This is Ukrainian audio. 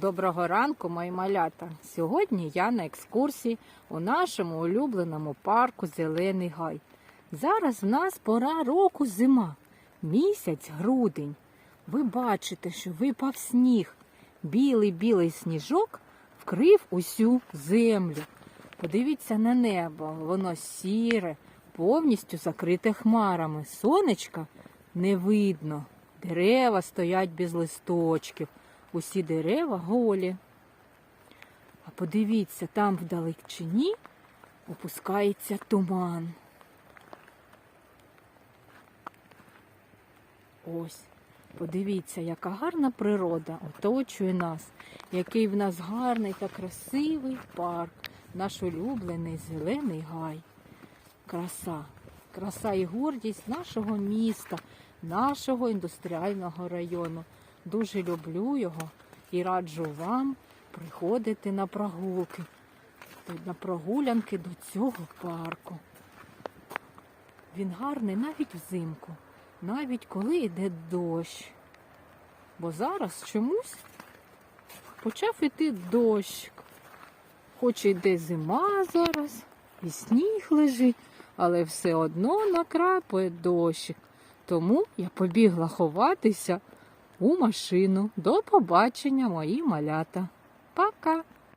Доброго ранку, мої малята. Сьогодні я на екскурсії у нашому улюбленому парку Зелений Гай. Зараз в нас пора року зима, місяць грудень. Ви бачите, що випав сніг. Білий-білий сніжок вкрив усю землю. Подивіться на небо, воно сіре, повністю закрите хмарами. Сонечка не видно. Дерева стоять без листочків. Усі дерева голі. А подивіться, там вдалечині опускається туман. Ось, подивіться, яка гарна природа оточує нас, який в нас гарний та красивий парк, наш улюблений зелений гай. Краса, краса і гордість нашого міста, нашого індустріального району. Дуже люблю його і раджу вам приходити на прогулки, на прогулянки до цього парку. Він гарний навіть взимку, навіть коли йде дощ. Бо зараз чомусь почав іти дощ. Хоч іде зима зараз, і сніг лежить, але все одно накрапує дощик. Тому я побігла ховатися у машину. До побачення, мої малята. Пока!